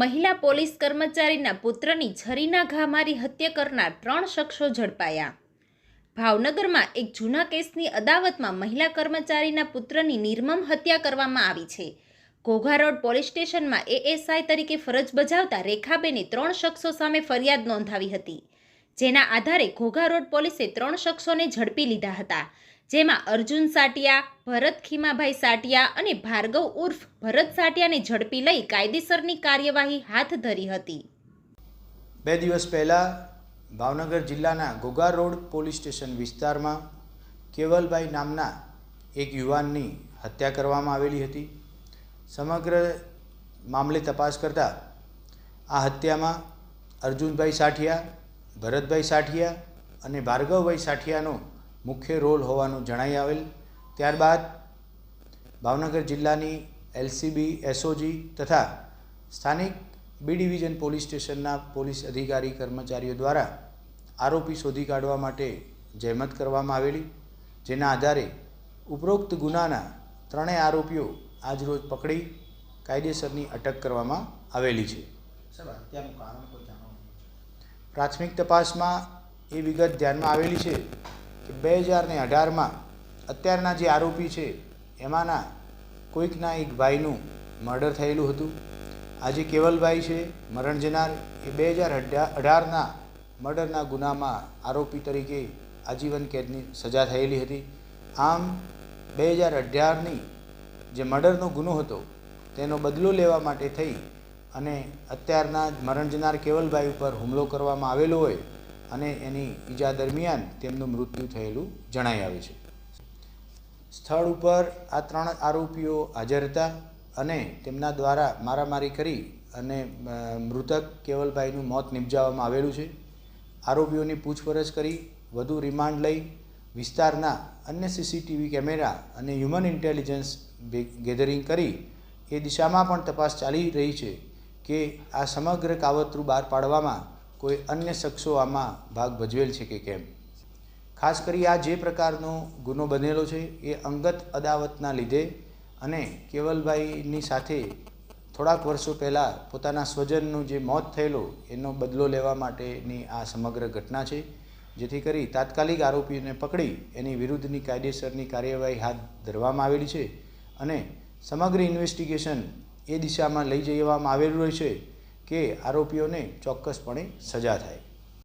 મહિલા પોલીસ કર્મચારીના પુત્રની છરીના ઘા મારી હત્યા કરનાર ત્રણ શખ્સો ઝડપાયા. ભાવનગરમાં એક જૂના કેસની અદાવતમાં મહિલા કર્મચારીના પુત્રની નિર્મમ હત્યા કરવામાં આવી છે. ઘોઘા રોડ પોલીસ સ્ટેશનમાં એએસઆઈ તરીકે ફરજ બજાવતા રેખાબેને ત્રણ શખ્સો સામે ફરિયાદ નોંધાવી હતી. જેના આધારે ઘોઘા રોડ પોલીસે ત્રણ શખ્સોને ઝડપી લીધા હતા, જેમાં અર્જુન સાટિયા, ભરત ખીમાભાઈ સાટિયા અને ભાર્ગવ ઉર્ફ. ભરત સાટિયાને ઝડપી લઈ કાયદેસરની કાર્યવાહી હાથ ધરી હતી. બે દિવસ પહેલાં ભાવનગર જિલ્લાના ઘોઘા રોડ પોલીસ સ્ટેશન વિસ્તારમાં કેવલભાઈ નામના એક યુવાનની હત્યા કરવામાં આવેલી હતી. સમગ્ર મામલે તપાસ કરતાં આ હત્યામાં અર્જુનભાઈ સાઠિયા ભરતભાઈ સાઠિયા અને ભાર્ગવભાઈ સાઠિયાનો મુખ્ય રોલ હોવાનું જણાઈ આવેલ. ત્યારબાદ ભાવનગર જિલ્લાની એલસીબી, એસઓજી તથા સ્થાનિક બી ડિવિઝન પોલીસ સ્ટેશનના પોલીસ અધિકારી કર્મચારીઓ દ્વારા આરોપી શોધી કાઢવા માટે જહેમત કરવામાં આવેલી, જેના આધારે ઉપરોક્ત ગુનાના ત્રણેય આરોપીઓ આજરોજ પકડી કાયદેસરની અટક કરવામાં આવેલી છે. પ્રાથમિક તપાસમાં એ વિગત ધ્યાનમાં આવેલી છે કે બે હજારને અઢારમાં અત્યારના જે આરોપી છે, એમાંના કોઈકના એક ભાઈનું મર્ડર થયેલું હતું. આજે કેવલભાઈ છે, મરણ જનાર, એ બે હજાર અઢારના મર્ડરના ગુનામાં આરોપી તરીકે આજીવન કેદની સજા થયેલી હતી. આમ, બે હજાર અઢારની જે મર્ડરનો ગુનો હતો, તેનો બદલો લેવા માટે થઈ અને અત્યારના મરણ જનાર કેવલભાઈ ઉપર હુમલો કરવામાં આવેલો હોય અને એની ઈજા દરમિયાન તેમનું મૃત્યુ થયેલું જણાઈ આવે છે. સ્થળ ઉપર આ ત્રણ આરોપીઓ હાજર હતા અને તેમના દ્વારા મારામારી કરી અને મૃતક કેવલભાઈનું મોત નિપજાવવામાં આવેલું છે. આરોપીઓની પૂછપરછ કરી, વધુ રિમાન્ડ લઈ, વિસ્તારના અન્ય સીસીટીવી કેમેરા અને હ્યુમન ઇન્ટેલિજન્સ ગેધરિંગ કરી, એ દિશામાં પણ તપાસ ચાલી રહી છે. કે આ સમગ્ર કાવતરું બહાર પાડવામાં કોઈ અન્ય શખ્સો આમાં ભાગ ભજવેલ છે કે કેમ? ખાસ કરી આ જે પ્રકારનો ગુનો બનેલો છે એ અંગત અદાવતના લીધે અને કેવલભાઈની સાથે થોડાક વર્ષો પહેલાં પોતાના સ્વજનનું જે મોત થયેલો એનો બદલો લેવા માટેની આ સમગ્ર ઘટના છે, જેથી કરી તાત્કાલિક આરોપીને પકડી એની વિરુદ્ધની કાયદેસરની કાર્યવાહી હાથ ધરવામાં આવેલી છે અને સમગ્ર ઇન્વેસ્ટિગેશન એ દિશામાં લઈ જવામાં આવેલું છે કે આરોપીઓને ચોક્કસપણે સજા થાય.